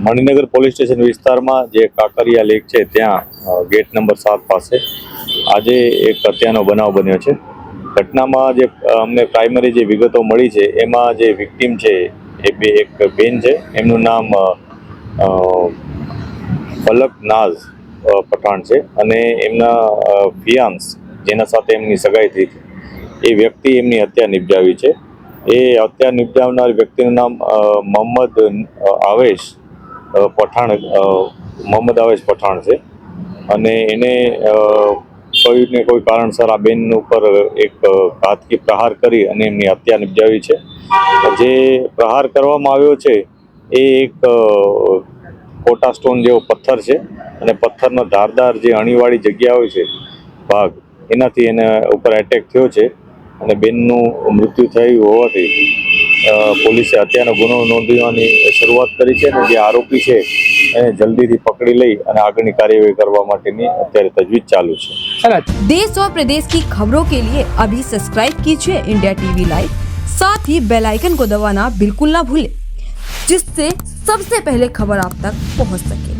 Maninagar police station વિસ્તારમાં જે Kankaria lake છે, ત્યાં ગેટ નંબર સાત પાસે આજે એક હત્યાનો બનાવ બન્યો છે. ઘટનામાં જે અમને પ્રાઇમરી જે વિગતો મળી છે, એમાં જે વિક્ટીમ છે, એ બે, એક બેન છે. એમનું નામ ફલક નાઝ પઠાણ છે અને એમના ફિયાન્સ જેના સાથે એમની સગાઈ થઈ એ વ્યક્તિ એમની હત્યા નિપજાવી છે. એ હત્યા નિપજાવનાર વ્યક્તિનું નામ મોહમ્મદ આવેશ પઠાણ મોહમ્મદ આવેશ પઠાણ છે. અને એને કોઈ ને કોઈ કારણસર આ બેન ઉપર એક ઘાતકી પ્રહાર કરી અને એમની હત્યા નિપજાવી છે. જે પ્રહાર કરવામાં આવ્યો છે, એ એક કોટા સ્ટોન જેવો પથ્થર છે અને પથ્થરનો ધારદાર જે અણીવાળી જગ્યા હોય છે, ભાગ, એનાથી એના ઉપર એટેક થયો છે અને બેનનું મૃત્યુ થયું હોવાથી પોલીસે હત્યાનો ગુનો નોંધવાની શરૂઆત કરી છે અને જે આરોપી છે એને જલ્દીથી પકડી લઈ અને આગળની કાર્યવાહી કરવા માટેની અત્યારે તજવીજ ચાલુ છે देश और प्रदेश की खबरों के लिए अभी सब्सक्राइब कीजिए इंडिया टीवी लाइव साथ ही बेल आइकन को दबाना बिल्कुल ना भूलें जिससे सबसे पहले खबर आप तक पहुंच सके